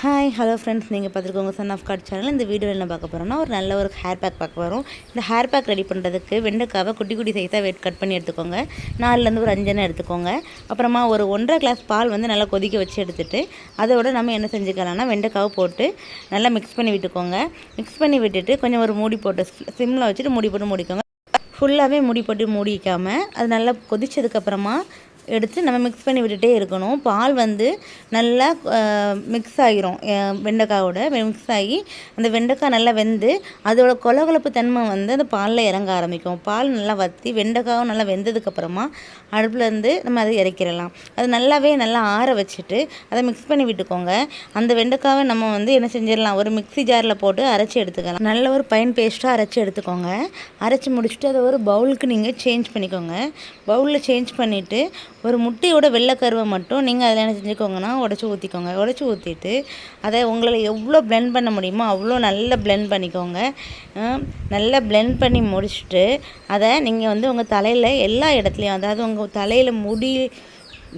Hi hello friends நீங்கள் பார்த்துருக்கோங்க son of card channel இந்த வீடியோவில் என்ன பார்க்க போகிறோம்னா ஒரு நல்ல ஒரு ஹேர் பேக் பார்க்க போகிறோம் இந்த ஹேர் பேக் ரெடி பண்ணுறதுக்கு வெண்டைக்காவை குட்டி குட்டி சைஸாக வெயிட் கட் பண்ணி எடுத்துக்கோங்க. நாலுலேருந்து ஒரு அஞ்சனை எடுத்துக்கோங்க. அப்புறமா ஒரு ஒன்றரை கிளாஸ் பால் வந்து நல்லா கொதிக்க வச்சு எடுத்துகிட்டு அதோட நம்ம என்ன செஞ்சுக்கலாம்னா வெண்டைக்காவை போட்டு நல்லா மிக்ஸ் பண்ணி விட்டுக்கோங்க. மிக்ஸ் பண்ணி விட்டுட்டு கொஞ்சம் ஒரு மூடி போட்டு சிம்மில் வச்சுட்டு மூடி போட்டு மூடிக்கோங்க. ஃபுல்லாகவே மூடி போட்டு மூடிக்காமல் அது நல்லா கொதிச்சதுக்கப்புறமா எடுத்து நம்ம மிக்ஸ் பண்ணி விட்டுட்டே இருக்கணும். பால் வந்து நல்லா மிக்ஸ் ஆகிரும் வெண்டைக்காவோட வெண்டைக்காயோட மிக்ஸ் ஆகி அந்த வெண்டைக்காய் நல்லா வெந்து அதோட கொலகொலப்பு தன்மை வந்து அந்த பாலில் இறங்க ஆரம்பிக்கும். பால் நல்லா வற்றி வெண்டைக்காயும் நல்லா வெந்ததுக்கப்புறமா அடுப்புலேருந்து நம்ம அதை இறக்கிடலாம். அது நல்லாவே நல்லா ஆற வச்சுட்டு அதை மிக்ஸ் பண்ணி விட்டுக்கோங்க. அந்த வெண்டைக்காவை நம்ம வந்து என்ன செஞ்சிடலாம்? ஒரு மிக்ஸி ஜாரில் போட்டு அரைச்சி எடுத்துக்கலாம். நல்ல ஒரு பைன் பேஸ்ட்டாக அரைச்சி எடுத்துக்கோங்க. அரைச்சி முடிச்சுட்டு அதை ஒரு பவுலுக்கு நீங்கள் சேஞ்ச் பண்ணிக்கோங்க. பவுலில் சேஞ்ச் பண்ணிவிட்டு ஒரு முட்டையோட வெள்ளைக்கருவை மட்டும் நீங்கள் அதில் என்ன செஞ்சுக்கோங்கன்னா உடச்சி ஊற்றிக்கோங்க உடச்சி ஊற்றிட்டு அதை உங்களை எவ்வளோ blend பண்ண முடியுமோ அவ்வளோ நல்லா ப்ளெண்ட் பண்ணிக்கோங்க. நல்லா ப்ளெண்ட் பண்ணி முடிச்சுட்டு அதை நீங்கள் வந்து உங்கள் தலையில் எல்லா இடத்துலையும் அதாவது உங்கள் தலையில் முடி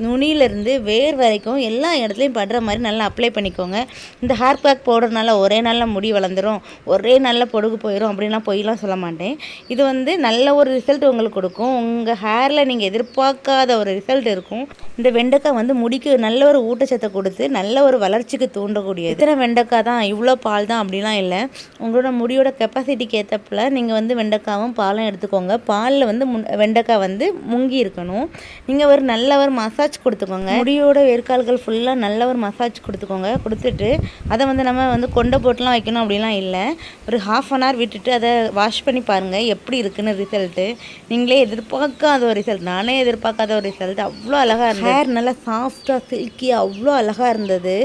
நுனியிலேருந்து வேர் வரைக்கும் எல்லா இடத்துலையும் படுற மாதிரி நல்லா அப்ளை பண்ணிக்கோங்க. இந்த ஹேர் பேக் போடுறதுனால ஒரே நாளில் முடி வளர்ந்துரும். ஒரே நாளில் பொடுகு போயிடும் அப்படின்லாம் பொய்லாம் சொல்ல மாட்டேன். இது வந்து நல்ல ஒரு ரிசல்ட் உங்களுக்கு கொடுக்கும். உங்கள் ஹேரில் நீங்கள் எதிர்பார்க்காத ஒரு ரிசல்ட் இருக்கும். இந்த வெண்டைக்காய் வந்து முடிக்கு நல்ல ஒரு ஊட்டச்சத்தை கொடுத்து நல்ல ஒரு வளர்ச்சிக்கு தூண்டக்கூடியது. இத்தனை வெண்டைக்காய் தான் இவ்வளோ பால் தான் அப்படிலாம் இல்லை. உங்களோட முடியோட கெப்பாசிட்டிக்கு ஏற்றப்பில் நீங்கள் வந்து வெண்டைக்காவும் பாலும் எடுத்துக்கோங்க. பாலில் வந்து முன் வெண்டைக்காய் வந்து முங்கி இருக்கணும். நீங்கள் ஒரு நல்ல ஒரு மசாஜ் கொடுத்துக்கோங்க. முடியோட வேர்க்கால்கள் ஃபுல்லாக நல்ல ஒரு மசாஜ் கொடுத்துக்கோங்க. கொடுத்துட்டு அதை வந்து நம்ம வந்து கொண்டை போட்டுலாம் வைக்கணும் அப்படிலாம் இல்லை. ஒரு ஹாஃப் அன் ஹவர் விட்டுட்டு அதை வாஷ் பண்ணி பாருங்கள் எப்படி இருக்குன்னு ரிசல்ட்டு நீங்களே எதிர்பார்க்காத ஒரு ரிசல்ட் நானே எதிர்பார்க்காத ஒரு ரிசல்ட் அவ்வளோ அழகாக இருந்தது. ஹேர் நல்லா சாஃப்டாக சில்கியாக அவ்வளோ அழகாக இருந்தது.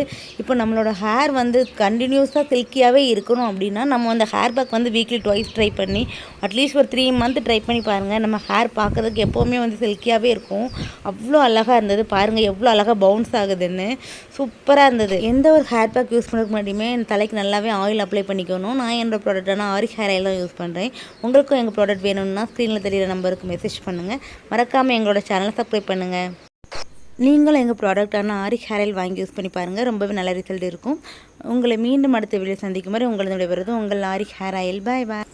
இப்போ நம்மளோட ஹேர் வந்து கண்டினியூஸாக சில்கியாகவே இருக்கணும் அப்படின்னா நம்ம அந்த ஹேர் பேக் வந்து வீக்லி டுவைஸ் ட்ரை பண்ணி அட்லீஸ்ட் ஒரு த்ரீ மந்த் ட்ரை பண்ணி பாருங்கள் நம்ம ஹேர் பார்க்கறதுக்கு எப்போவுமே வந்து சில்கியாகவே இருக்கும். அவ்வளோ அழகாக இருந்தது. பாருங்கள் எவ்வளோ அழகாக பவுன்ஸ் ஆகுதுன்னு. சூப்பராக இருந்தது. எந்த ஒரு ஹேர் பேக் யூஸ் பண்ணுறதுக்கு முன்னாடியுமே என் தலைக்கு நல்லாவே ஆயில் அப்ளை பண்ணிக்கணும். நான் என்னோடய ப்ராடக்டான ஆரிக் ஹேர் ஆயில் தான் யூஸ் பண்ணுறேன் உங்களுக்கும் எங்கள் ப்ராடக்ட் வேணும்னா ஸ்க்ரீனில் தெரியிற நம்பருக்கு மெசேஜ் பண்ணுங்கள் மறக்காமல் எங்களோட சேனலை சப்ஸ்கிரைப் பண்ணுங்கள் நீங்களும் எங்கள் ப்ராடக்டான ஆரிக் ஹேர் ஆயில் வாங்கி யூஸ் பண்ணி பாருங்கள் ரொம்பவே நல்ல ரிசல்ட் இருக்கும். உங்களை மீண்டும் அடுத்த வீடியோ சந்திக்கும் மாதிரி உங்களது விடைபெறுவது உங்கள் Aari hair oil bye bye